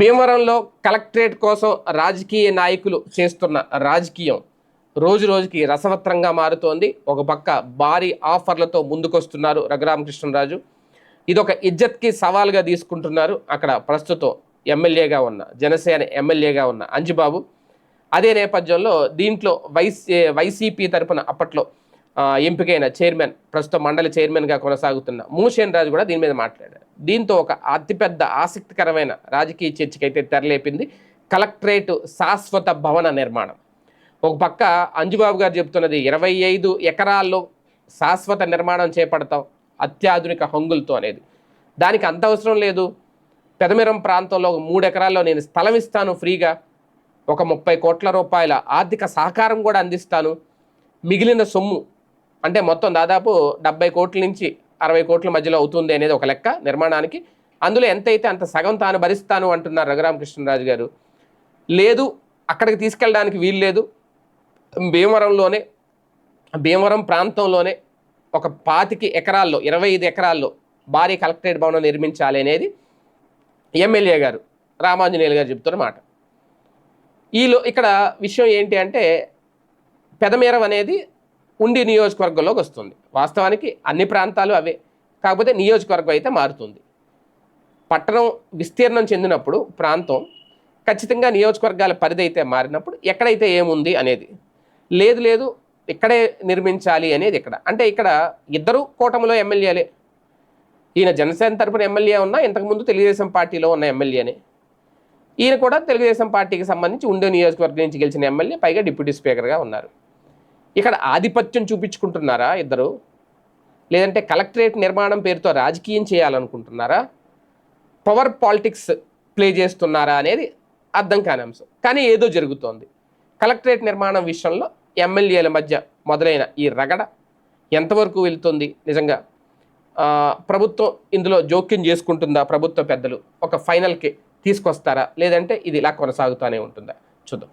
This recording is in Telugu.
భీమవరంలో కలెక్టరేట్ కోసం రాజకీయ నాయకులు చేస్తున్న రాజకీయం రోజు రోజుకి రసవత్రంగా మారుతోంది. ఒక పక్క భారీ ఆఫర్లతో ముందుకొస్తున్నారు రఘురామకృష్ణరాజు. ఇదొక ఇజ్జత్కి సవాల్గా తీసుకుంటున్నారు అక్కడ ప్రస్తుతం ఎమ్మెల్యేగా ఉన్న జనసేన ఎమ్మెల్యేగా ఉన్న అంజుబాబు. అదే నేపథ్యంలో దీంట్లో వైసీ వైసీపీ తరపున అప్పట్లో ఎంపికైన చైర్మన్ ప్రస్తుతం మండలి చైర్మన్గా కొనసాగుతున్న మూషేన్ రాజు కూడా దీని మీద మాట్లాడారు. దీంతో ఒక అతిపెద్ద ఆసక్తికరమైన రాజకీయ చర్చకైతే తెరలేపింది కలెక్టరేట్ శాశ్వత భవన నిర్మాణం. ఒక పక్క అంజుబాబు గారు చెప్తున్నది ఇరవై ఐదు ఎకరాల్లో శాశ్వత నిర్మాణం చేపడతాం అత్యాధునిక హంగులతో అనేది. దానికి అంత అవసరం లేదు. పెదమిరం ప్రాంతంలో మూడు ఎకరాల్లో నేను స్థలం ఇస్తాను ఫ్రీగా. ఒక ముప్పై కోట్ల రూపాయల ఆర్థిక సహకారం కూడా అందిస్తాను. మిగిలిన సొమ్ము అంటే మొత్తం దాదాపు డెబ్బై కోట్ల నుంచి అరవై కోట్ల మధ్యలో అవుతుంది అనేది ఒక లెక్క నిర్మాణానికి. అందులో ఎంతైతే అంత సగం తాను భరిస్తాను అంటున్నారు రఘురామకృష్ణరాజు గారు లేదు అక్కడికి తీసుకెళ్ళడానికి వీలు లేదు. భీమవరంలోనే భీమవరం ప్రాంతంలోనే ఒక పాతికి ఎకరాల్లో ఇరవై ఐదు ఎకరాల్లో భారీ కలెక్టరేట్ భవనం నిర్మించాలి అనేది ఎమ్మెల్యే గారు రామాంజనేయులు గారు చెప్తున్న మాట. ఈలో ఇక్కడ విషయం ఏంటి అంటే పెదమేరం అనేది ఉండి నియోజకవర్గంలోకి వస్తుంది. వాస్తవానికి అన్ని ప్రాంతాలు అవే. కాకపోతే నియోజకవర్గం అయితే మారుతుంది. పట్టణం విస్తీర్ణం చెందినప్పుడు ప్రాంతం ఖచ్చితంగా నియోజకవర్గాల పరిధి అయితే మారినప్పుడు ఎక్కడైతే ఏముంది అనేది లేదు లేదు ఇక్కడే నిర్మించాలి అనేది ఇక్కడ. అంటే ఇక్కడ ఇద్దరు కూటమిలో ఎమ్మెల్యేలే. ఈయన జనసేన తరపున ఎమ్మెల్యే ఉన్నా ఇంతకుముందు తెలుగుదేశం పార్టీలో ఉన్న ఎమ్మెల్యేనే. ఈయన కూడా తెలుగుదేశం పార్టీకి సంబంధించి ఉండే నియోజకవర్గం నుంచి గెలిచిన ఎమ్మెల్యే పైగా డిప్యూటీ స్పీకర్గా ఉన్నారు. ఇక్కడ ఆధిపత్యం చూపించుకుంటున్నారా ఇద్దరు? లేదంటే కలెక్టరేట్ నిర్మాణం పేరుతో రాజకీయం చేయాలనుకుంటున్నారా? పవర్ పాలిటిక్స్ ప్లే చేస్తున్నారా అనేది అర్థం కాని అంశం. కానీ ఏదో జరుగుతోంది. కలెక్టరేట్ నిర్మాణం విషయంలో ఎమ్మెల్యేల మధ్య మొదలైన ఈ రగడ ఎంతవరకు వెళుతుంది? నిజంగా ప్రభుత్వం ఇందులో జోక్యం చేసుకుంటుందా? ప్రభుత్వ పెద్దలు ఒక ఫైనల్కి తీసుకొస్తారా? లేదంటే ఇది ఇలా కొనసాగుతూనే ఉంటుందా? చూద్దాం.